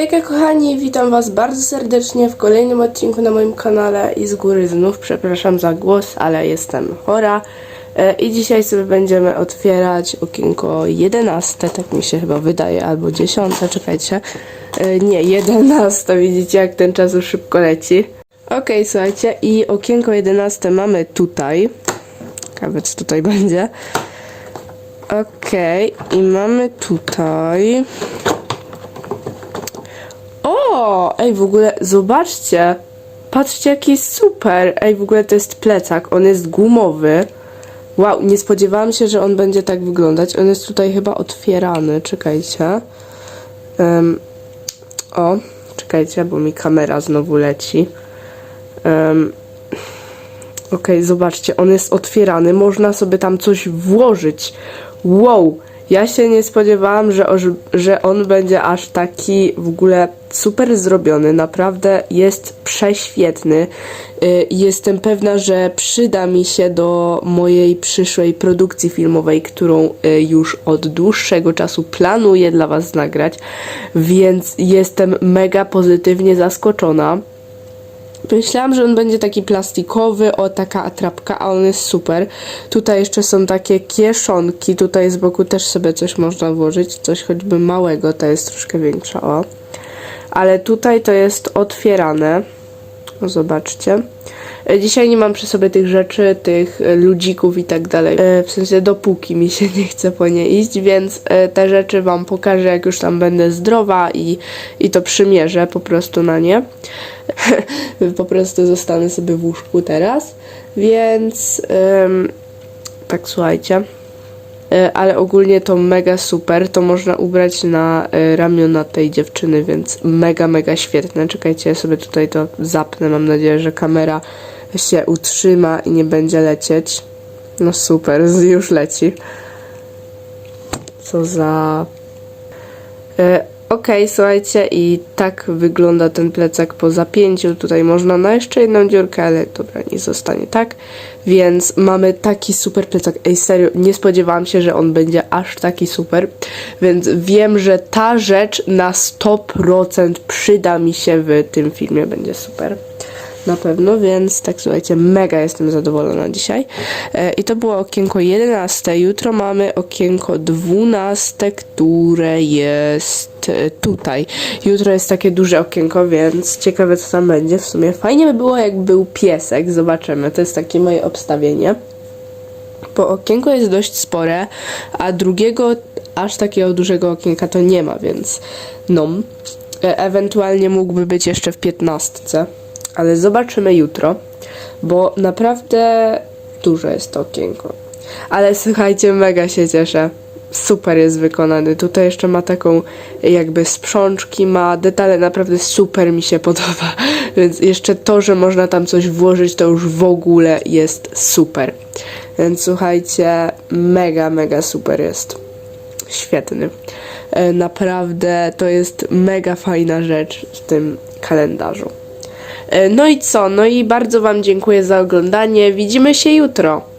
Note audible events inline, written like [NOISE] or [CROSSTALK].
Hejka kochani, witam was bardzo serdecznie w kolejnym odcinku na moim kanale i z góry znów przepraszam za głos, ale jestem chora E, i dzisiaj sobie będziemy otwierać okienko 11, tak mi się chyba wydaje, albo 10, czekajcie, E, nie, 11, widzicie jak ten czas szybko leci. Okej, słuchajcie, i okienko 11 mamy tutaj, ciekawe tutaj będzie. Okej, i mamy tutaj... Ej, w ogóle zobaczcie. Patrzcie, jaki super. Ej, w ogóle to jest plecak. On jest gumowy. Wow, nie spodziewałam się, że on będzie tak wyglądać. On jest tutaj chyba otwierany. Czekajcie. Em, o, czekajcie, bo mi kamera znowu leci. Um, Okej, zobaczcie, on jest otwierany. Można sobie tam coś włożyć. Wow! Ja się nie spodziewałam, że, że on będzie aż taki w ogóle super zrobiony. Naprawdę jest prześwietny. Y, Jestem pewna, że przyda mi się do mojej przyszłej produkcji filmowej, którą y, już od dłuższego czasu planuję dla Was nagrać, więc jestem mega pozytywnie zaskoczona. Myślałam, że on będzie taki plastikowy, o taka atrapka, a on jest super. Tutaj jeszcze są takie kieszonki, tutaj z boku też sobie coś można włożyć, coś choćby małego, ta jest troszkę większa, o. Ale tutaj to jest otwierane. O, zobaczcie. E, Dzisiaj nie mam przy sobie tych rzeczy, tych e, ludzików i tak dalej. E, W sensie dopóki mi się [LAUGHS] nie chce po nie iść, więc te rzeczy wam pokażę jak już tam będę zdrowa i, i to przymierzę po prostu na nie. [LAUGHS] po prostu zostanę sobie w łóżku teraz. Więc em, tak słuchajcie. E, Ale ogólnie to mega super. To można ubrać na e, ramiona tej dziewczyny, więc mega, mega świetne. Czekajcie, ja sobie tutaj to zapnę. Mam nadzieję, że kamera się utrzyma i nie będzie lecieć. No super, już leci. Co za Okej, słuchajcie, i tak wygląda ten plecak po zapięciu. Tutaj można na jeszcze jedną dziurkę, ale dobra, nie zostanie tak. Więc mamy taki super plecak. Ej, serio, nie spodziewałam się, że on będzie aż taki super. Więc wiem, że ta rzecz na 100% przyda mi się w tym filmie. Będzie super na pewno, więc tak słuchajcie, mega jestem zadowolona dzisiaj. E, I to było okienko 11. Jutro mamy okienko 12, które jest e, tutaj. Jutro jest takie duże okienko, więc ciekawe co tam będzie. W sumie fajnie by było, jak był piesek. Zobaczymy. To jest takie moje obstawienie. Bo okienko jest dość spore, a drugiego aż takiego dużego okienka to nie ma, więc no. Ewentualnie mógłby być jeszcze w 15, ale zobaczymy jutro, bo naprawdę duże jest to okienko. Ale słuchajcie, mega się cieszę. Super jest wykonany. Tutaj jeszcze ma taką jakby sprzączki, ma detale, naprawdę super mi się podoba. [LAUGHS] Więc jeszcze to, że można tam coś włożyć, to już w ogóle jest super. Więc słuchajcie, mega, mega super jest. Świetny. E, Naprawdę to jest mega fajna rzecz w tym kalendarzu. E, No i co? No i bardzo Wam dziękuję za oglądanie. Widzimy się jutro.